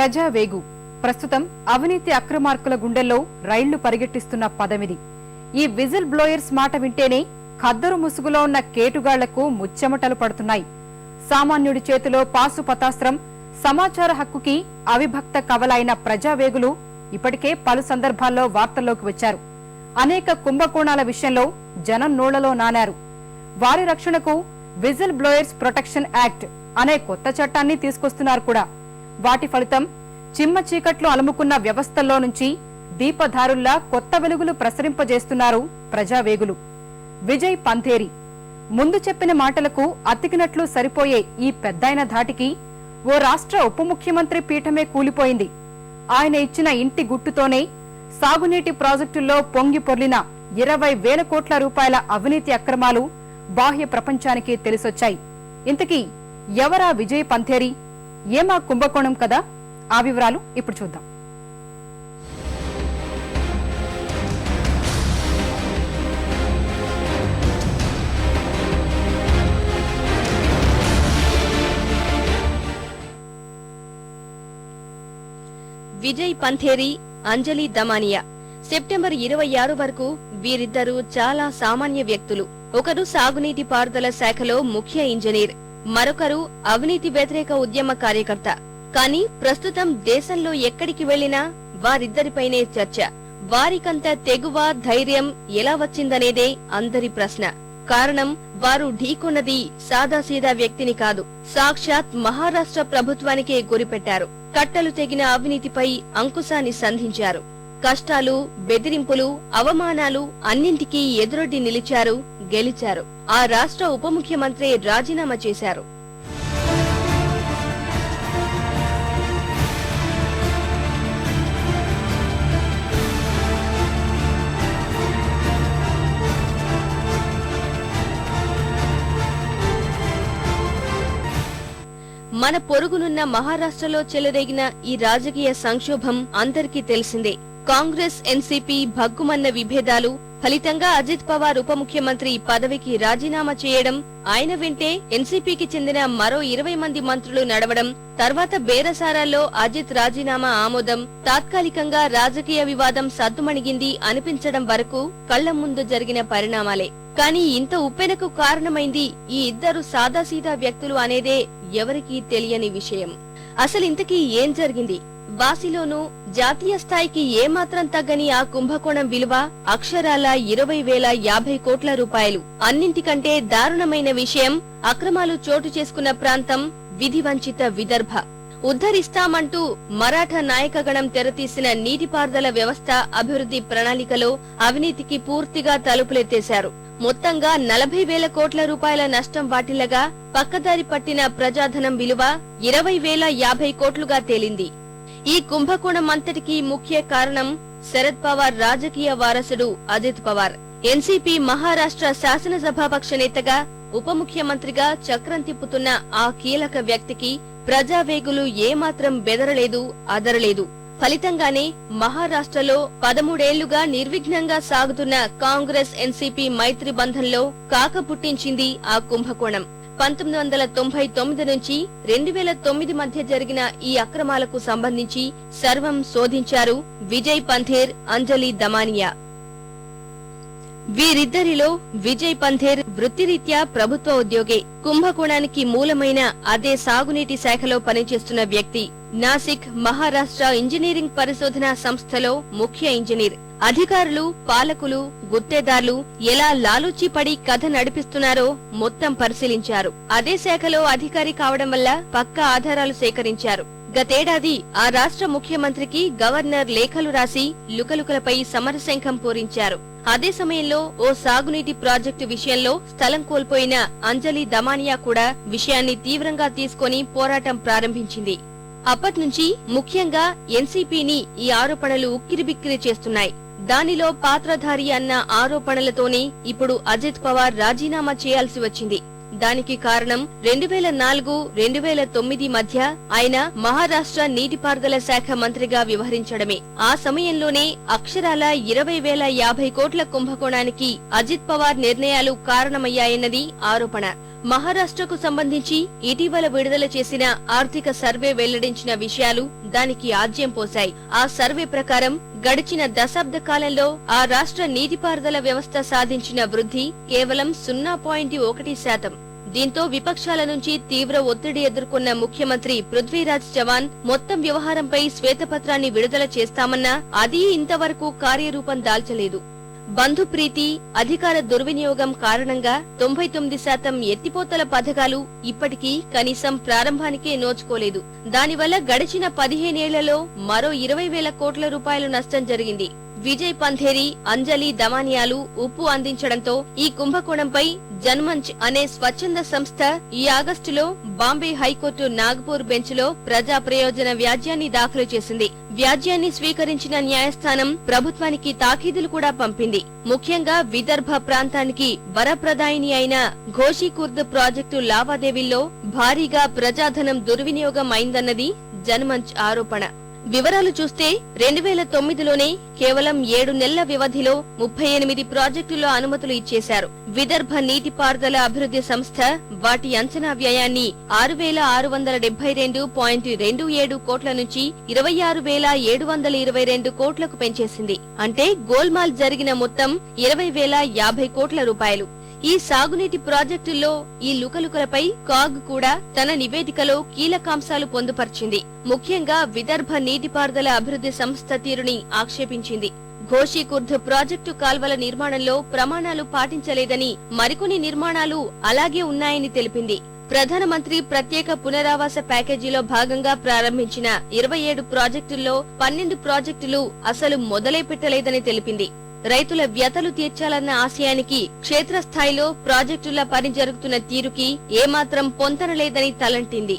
ప్రజావేగు ప్రస్తుతం అవినీతి అక్రమార్కుల గుండెల్లో రైళ్ళు పరిగెట్టిస్తున్న పదమిది. ఈ విజిల్ బ్లోయర్స్ మాట వింటేనే ఖద్దరు ముసుగులో ఉన్న కేటుగాళ్ళకు ముచ్చెమటలు పడుతున్నాయి. సామాన్యుడి చేతిలో పాసు పతాస్త్రం సమాచార హక్కుకి అవిభక్త కవలైన ప్రజావేగులు ఇప్పటికే పలు సందర్భాల్లో వార్తల్లోకి వచ్చారు. అనేక కుంభకోణాల విషయంలో జనం నోళ్ళలో నానారు. వారి రక్షణకు విజిల్ బ్లోయర్స్ ప్రొటెక్షన్ యాక్ట్ అనే కొత్త చట్టాన్ని తీసుకొస్తున్నారు కూడా. వాటి ఫలితం చిమ్మ చీకట్లు అలుముకున్న వ్యవస్థల్లో నుంచి దీపధారుల్లా కొత్త వెలుగులు ప్రసరింపజేస్తున్నారు ప్రజావేగులు. విజయ్ పంథేరి. ముందు చెప్పిన మాటలకు అతికినట్లు సరిపోయే ఈ పెద్దాయన ధాటికి ఓ రాష్ట్ర ఉప ముఖ్యమంత్రి పీఠమే కూలిపోయింది. ఆయన ఇచ్చిన ఇంటి గుట్టుతోనే సాగునీటి ప్రాజెక్టుల్లో పొంగి పొర్లిన ఇరవై వేల కోట్ల రూపాయల అవినీతి అక్రమాలు బాహ్య ప్రపంచానికి తెలిసొచ్చాయి. ఇంతకీ ఎవరా విజయ్ పంథేరి? ఏమా కుంభకోణం కదా? ఆ వివరాలు ఇప్పుడు చూద్దాం. విజయ్ పంథేరి అంజలి దమానియా. సెప్టెంబర్ ఇరవై ఆరు వరకు వీరిద్దరూ చాలా సామాన్య వ్యక్తులు. ఒకరు సాగునీటి పారుదల శాఖలో ముఖ్య ఇంజనీర్ మరొకరు అవినీతి వ్యతిరేక ఉద్యమ కార్యకర్త. కానీ ప్రస్తుతం దేశంలో ఎక్కడికి వెళ్ళినా వారిద్దరిపైనే చర్చ. వారికంత తెగువ ధైర్యం ఎలా వచ్చిందనేదే అందరి ప్రశ్న. కారణం వారు ఢీకొన్నది సాదాసీదా వ్యక్తిని కాదు. సాక్షాత్ మహారాష్ట్ర ప్రభుత్వానికే గురిపెట్టారు. కట్టలు తెగిన అవినీతిపై అంకుశాన్ని సంధించారు. కష్టాలు బెదిరింపులు అవమానాలు అన్నింటికీ ఎదురొడ్డి నిలిచారు గెలిచారు. ఆ రాష్ట్ర ఉప ముఖ్యమంత్రి రాజీనామా చేశారు. మన పొరుగునున్న మహారాష్ట్రలో చెలరేగిన ఈ రాజకీయ సంక్షోభం అందరికీ తెలిసిందే. కాంగ్రెస్ ఎన్సీపీ భగ్గుమన్న విభేదాలు ఫలితంగా అజిత్ పవార్ ఉప ముఖ్యమంత్రి పదవికి రాజీనామా చేయడం ఆయన వెంటే ఎన్సీపీకి చెందిన మరో ఇరవై మంది మంత్రులు నడవడం తర్వాత బేరసారాల్లో అజిత్ రాజీనామా ఆమోదం తాత్కాలికంగా రాజకీయ వివాదం సద్దుమణిగింది అనిపించడం వరకు కళ్ళ ముందు జరిగిన పరిణామాలే. కానీ ఇంత ఉప్పెనకు కారణమైంది ఈ ఇద్దరు సాదాసీదా వ్యక్తులు అనేదే ఎవరికీ తెలియని విషయం. అసలు ఇంతకీ ఏం జరిగింది? వాసిలోనూ జాతీయ స్థాయికి ఏమాత్రం తగ్గని ఆ కుంభకోణం విలువ అక్షరాల ఇరవై వేల యాభై కోట్ల రూపాయలు. అన్నింటికంటే దారుణమైన విషయం అక్రమాలు చోటు చేసుకున్న ప్రాంతం విధివంచిత విదర్భ. ఉద్ధరిస్తామంటూ మరాఠా నాయకగణం తెరతీసిన నీటిపారుదల వ్యవస్థ అభివృద్ధి ప్రణాళికలో అవినీతికి పూర్తిగా తలుపులెత్తేశారు. మొత్తంగా నలభై వేల కోట్ల రూపాయల నష్టం వాటిల్లగా పక్కదారి పట్టిన ప్రజాధనం విలువ ఇరవై వేల యాభై కోట్లుగా తేలింది. ఈ కుంభకోణం అంతటికీ ముఖ్య కారణం శరద్ పవార్ రాజకీయ వారసుడు అజిత్ పవార్. ఎన్సీపీ మహారాష్ట్ర శాసనసభాపక్ష నేతగా ఉప ముఖ్యమంత్రిగా చక్రం తిప్పుతున్న ఆ కీలక వ్యక్తికి ప్రజావేగులు ఏమాత్రం బెదరలేదు అదరలేదు. ఫలితంగానే మహారాష్ట్రలో పదమూడేళ్ళుగా నిర్విఘ్నంగా సాగుతున్న కాంగ్రెస్ ఎన్సీపీ మైత్రి బంధంలో కాక పుట్టించింది ఆ కుంభకోణం. పంతొమ్మిది వందల తొంభై తొమ్మిది నుంచి రెండు వేల తొమ్మిది మధ్య జరిగిన ఈ అక్రమాలకు సంబంధించి సర్వం శోధించారు విజయ్ పంథేర్ అంజలి దమానియా. వీరిద్దరిలో విజయ్ పంథేర్ వృత్తిరీత్యా ప్రభుత్వ ఉద్యోగి. కుంభకోణానికి మూలమైన అదే సాగునీటి శాఖలో పనిచేస్తున్న వ్యక్తి. నాసిక్ మహారాష్ట్ర ఇంజనీరింగ్ పరిశోధన సంస్థలో ముఖ్య ఇంజనీర్. అధికారులు పాలకులు గుత్తేదార్లు ఎలా లాలూచిపడి కథ నడిపిస్తున్నారో మొత్తం పరిశీలించారు. అదే శాఖలో అధికారి కావడం వల్ల పక్కా ఆధారాలు సేకరించారు. గతేడాది ఆ రాష్ట్ర ముఖ్యమంత్రికి గవర్నర్ లేఖలు రాసి లుకలుకలపై సమరశంఖం పూరించారు. అదే సమయంలో ఓ సాగునీటి ప్రాజెక్టు విషయంలో స్థలం కోల్పోయిన అంజలి దమానియా కూడా విషయాన్ని తీవ్రంగా తీసుకొని పోరాటం ప్రారంభించింది. అప్పట్నుంచి ముఖ్యంగా ఎన్సీపీని ఈ ఆరోపణలు ఉక్కిరిబిక్కిరి చేస్తున్నాయి. దానిలో పాత్రధారి అన్న ఆరోపణలతోనే ఇప్పుడు అజిత్ పవార్ రాజీనామా చేయాల్సి వచ్చింది. దానికి కారణం రెండు వేల నాలుగు రెండు వేల తొమ్మిది మధ్య ఆయన మహారాష్ట్ర నీటిపారుదల శాఖ మంత్రిగా వ్యవహరించడమే. ఆ సమయంలోనే అక్షరాల ఇరవై వేల యాభై కోట్ల కుంభకోణానికి అజిత్ పవార్ నిర్ణయాలు కారణమయ్యాయన్నది ఆరోపణ. మహారాష్ట్రకు సంబంధించి ఇటీవల విడుదల చేసిన ఆర్థిక సర్వే వెల్లడించిన విషయాలు దానికి ఆజ్యం పోశాయి. ఆ సర్వే ప్రకారం గడిచిన దశాబ్ద కాలంలో ఆ రాష్ట్ర నీటిపారుదల వ్యవస్థ సాధించిన వృద్ధి కేవలం సున్నా పాయింట్ ఒకటి శాతం. దీంతో విపక్షాల నుంచి తీవ్ర ఒత్తిడి ఎదుర్కొన్న ముఖ్యమంత్రి పృథ్వీరాజ్ చవాన్ మొత్తం వ్యవహారంపై శ్వేతపత్రాన్ని విడుదల చేస్తామన్నా అది ఇంతవరకు కార్యరూపం దాల్చలేదు. బంధుప్రీతి అధికార దుర్వినియోగం కారణంగా తొంభై తొమ్మిది శాతం ఎత్తిపోతల పథకాలు ఇప్పటికీ కనీసం ప్రారంభానికే నోచుకోలేదు. దానివల్ల గడిచిన పదిహేనేళ్ళలో మరో ఇరవై వేల కోట్ల రూపాయలు నష్టం జరిగింది. విజయ్ పంథేరి అంజలి దమానియాలు ఉప్పు అందించడంతో ఈ కుంభకోణంపై జన్మంచ్ అనే స్వచ్ఛంద సంస్థ ఈ ఆగస్టులో బాంబే హైకోర్టు నాగపూర్ బెంచ్లో ప్రజా ప్రయోజన వ్యాజ్యాన్ని దాఖలు చేసింది. వ్యాజ్యాన్ని స్వీకరించిన న్యాయస్థానం ప్రభుత్వానికి తాకీదులు కూడా పంపింది. ముఖ్యంగా విదర్భ ప్రాంతానికి వరప్రదాయిని అయిన ఘోషీకుర్ద్ ప్రాజెక్టు లావాదేవీల్లో భారీగా ప్రజాధనం దుర్వినియోగం అయిందన్నది జన్మంచ్ ఆరోపణ. వివరాలు చూస్తే రెండు వేల తొమ్మిదిలోనే కేవలం ఏడు నెలల వ్యవధిలో ముప్పై ఎనిమిది ప్రాజెక్టుల అనుమతులు ఇచ్చేశారు. విదర్భ నీటిపారుదల అభివృద్ధి సంస్థ వాటి అంచనా వ్యయాన్ని ఆరు వేల ఆరు వందల డెబ్బై రెండు పాయింట్ రెండు ఏడు కోట్ల నుంచి ఇరవై ఆరు వేల ఏడు వందల ఇరవై రెండు కోట్లకు పెంచేసింది. అంటే గోల్మాల్ జరిగిన మొత్తం ఇరవై వేల యాభై కోట్ల రూపాయలు. ఈ సాగునీటి ప్రాజెక్టుల్లో ఈ లుకలుకలపై కాగ్ కూడా తన నివేదికలో కీలకాంశాలు పొందుపర్చింది. ముఖ్యంగా విదర్భ నీటిపారుదల అభివృద్ధి సంస్థ తీరుని ఆక్షేపించింది. ఘోషీకుర్ధ్ ప్రాజెక్టు కాల్వల నిర్మాణంలో ప్రమాణాలు పాటించలేదని మరికొన్ని నిర్మాణాలు అలాగే ఉన్నాయని తెలిపింది. ప్రధానమంత్రి ప్రత్యేక పునరావాస ప్యాకేజీలో భాగంగా ప్రారంభించిన ఇరవై ఏడు ప్రాజెక్టుల్లో పన్నెండు ప్రాజెక్టులు అసలు మొదలై పెట్టలేదని తెలిపింది. రైతుల వ్యతలు తీర్చాలన్న ఆశయానికి క్షేత్రస్థాయిలో ప్రాజెక్టుల పని జరుగుతున్న తీరుకి ఏమాత్రం పొంతనలేదని తలంటింది.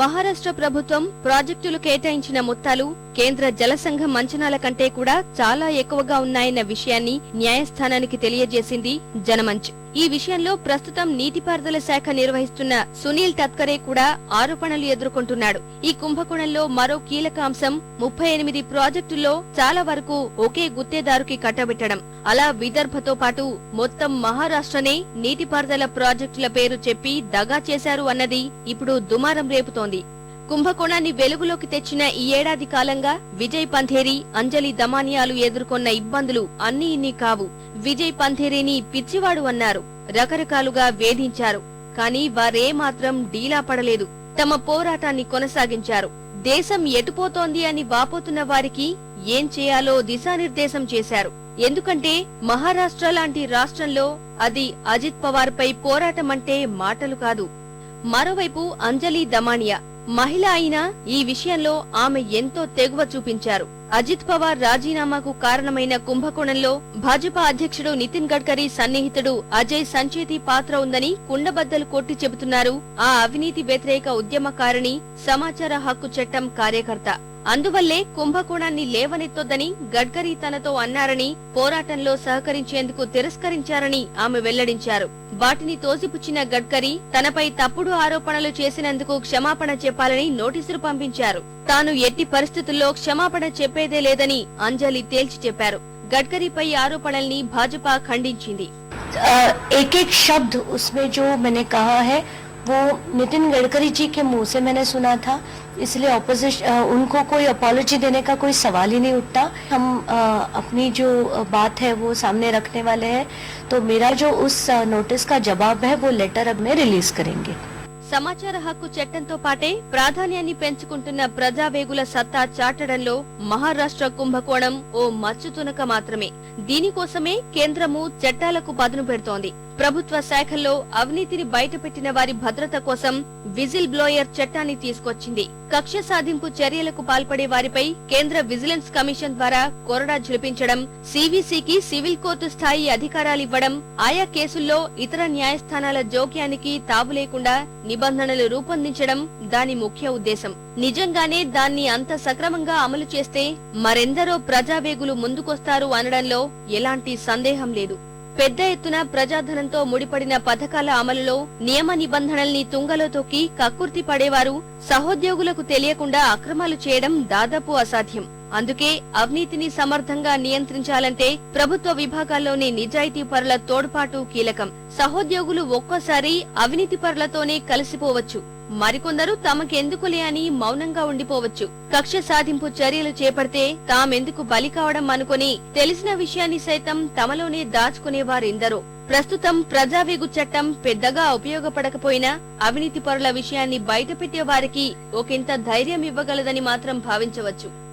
మహారాష్ట్ర ప్రభుత్వం ప్రాజెక్టులు కేటాయించిన మొత్తాలు కేంద్ర జల సంఘం అంచనాల కంటే కూడా చాలా ఎక్కువగా ఉన్నాయన్న విషయాన్ని న్యాయస్థానానికి తెలియజేసింది జనమంచ్. ఈ విషయంలో ప్రస్తుతం నీటిపారుదల శాఖ నిర్వహిస్తున్న సునీల్ తత్కరే కూడా ఆరోపణలు ఎదుర్కొంటున్నాడు. ఈ కుంభకోణంలో మరో కీలక అంశం ముప్పై ఎనిమిది ప్రాజెక్టుల్లో చాలా వరకు ఒకే గుత్తేదారుకి కట్టబెట్టడం. అలా విదర్భతో పాటు మొత్తం మహారాష్ట్రనే నీటిపారుదల ప్రాజెక్టుల పేరు చెప్పి దగా చేశారు అన్నది ఇప్పుడు దుమారం రేపుతోంది. కుంభకోణాన్ని వెలుగులోకి తెచ్చిన ఈ ఏడాది కాలంగా విజయ్ పంథేరి అంజలి దమానియాలు ఎదుర్కొన్న ఇబ్బందులు అన్ని ఇన్ని కావు. విజయ్ పంథేరిని పిచ్చివాడు అన్నారు. రకరకాలుగా వేధించారు. కానీ వారేమాత్రం డీలా పడలేదు. తమ పోరాటాన్ని కొనసాగించారు. దేశం ఎటుపోతోంది అని వాపోతున్న వారికి ఏం చేయాలో దిశానిర్దేశం చేశారు. ఎందుకంటే మహారాష్ట్ర లాంటి రాష్ట్రంలో అది అజిత్ పవార్ పై పోరాటం అంటే మాటలు కాదు. మరోవైపు అంజలి దమానియా మహిళ అయినా ఈ విషయంలో ఆమె ఎంతో తెగువ చూపించారు. అజిత్ పవార్ రాజీనామాకు కారణమైన కుంభకోణంలో భాజపా అధ్యక్షుడు నితిన్ గడ్కరీ సన్నిహితుడు అజయ్ సంచేతి పాత్ర ఉందని కుండబద్దలు కొట్టి చెబుతున్నారు. ఆ అవినీతి వ్యతిరేక ఉద్యమకారిణి సమాచార హక్కు చట్టం కార్యకర్త. అందువల్లే కుంభకోణాన్ని లేవనెత్తొద్దని గడ్కరీ తనతో అన్నారని పోరాటంలో సహకరించేందుకు తిరస్కరించారని ఆమె వెల్లడించారు వాటిని తోసిపుచ్చిన గడ్కరీ తనపై తప్పుడు ఆరోపణలు చేసినందుకు క్షమాపణ చెప్పాలని నోటీసులు పంపించారు తాను ఎట్టి పరిస్థితుల్లో క్షమాపణ చెప్పేదే లేదని అంజలి తేల్చి చెప్పారు గడ్కరీపై ఆరోపణల్ని భాజపా ఖండించింది एक एक शब्द उसमें जो मैंने कहा है वो नितिन गडकरी जी के मुंह से मैंने सुना था इसलिए ऑपोजिशन उनको कोई अपॉलोजी देने का कोई सवाल ही नहीं उठता हम अ, अपनी जो बात है वो सामने रखने वाले हैं तो मेरा जो उस अ, नोटिस का जवाब है वो लेटर अब में रिलीज करेंगे సమాచార హక్కు చట్టంతో పాటే ప్రాధాన్యాన్ని పెంచుకుంటున్న ప్రజావేగుల సత్తా చాటడంలో మహారాష్ట్ర కుంభకోణం ఓ మచ్చుతునక మాత్రమే దీనికోసమే కేంద్రము చట్టాలకు పదును పెడుతోంది ప్రభుత్వ శాఖల్లో అవినీతిని బయటపెట్టిన వారి భద్రత కోసం విజిల్ బ్లోయర్ చట్టాన్ని తీసుకొచ్చింది. కక్ష సాధింపు చర్యలకు పాల్పడే వారిపై కేంద్ర విజిలెన్స్ కమిషన్ ద్వారా కొరడా ఝులిపించడం సివిసికి సివిల్ కోర్టు స్థాయి అధికారాలివ్వడం ఆయా కేసుల్లో ఇతర న్యాయస్థానాల జోక్యానికి తావు లేకుండా నిబంధనలు రూపొందించడం దాని ముఖ్య ఉద్దేశం. నిజంగానే దాన్ని అంత సక్రమంగా అమలు చేస్తే మరెందరో ప్రజావేగులు ముందుకొస్తారు అనడంలో ఎలాంటి సందేహం లేదు. పెద్ద ఎత్తున ప్రజాధనంతో ముడిపడిన పథకాల అమలులో నియమ నిబంధనల్ని తుంగలో తొక్కి కక్కుర్తి పడేవారు సహోద్యోగులకు తెలియకుండా అక్రమాలు చేయడం దాదాపు అసాధ్యం. అందుకే అవినీతిని సమర్థంగా నియంత్రించాలంటే ప్రభుత్వ విభాగాల్లోని నిజాయితీ పరుల తోడ్పాటు కీలకం. సహోద్యోగులు ఒక్కోసారి అవినీతి పరులతోనే కలిసిపోవచ్చు. మరికొందరు తమకెందుకులే అని మౌనంగా ఉండిపోవచ్చు. కక్ష సాధింపు చర్యలు చేపడితే తామెందుకు బలి కావడం అనుకుని తెలిసిన విషయాన్ని సైతం తమలోనే దాచుకునేవారెందరో. ప్రస్తుతం ప్రజావేగు చట్టం పెద్దగా ఉపయోగపడకపోయినా అవినీతి పరుల విషయాన్ని బయటపెట్టే వారికి ఒకంత ధైర్యం ఇవ్వగలదని మాత్రం భావించవచ్చు.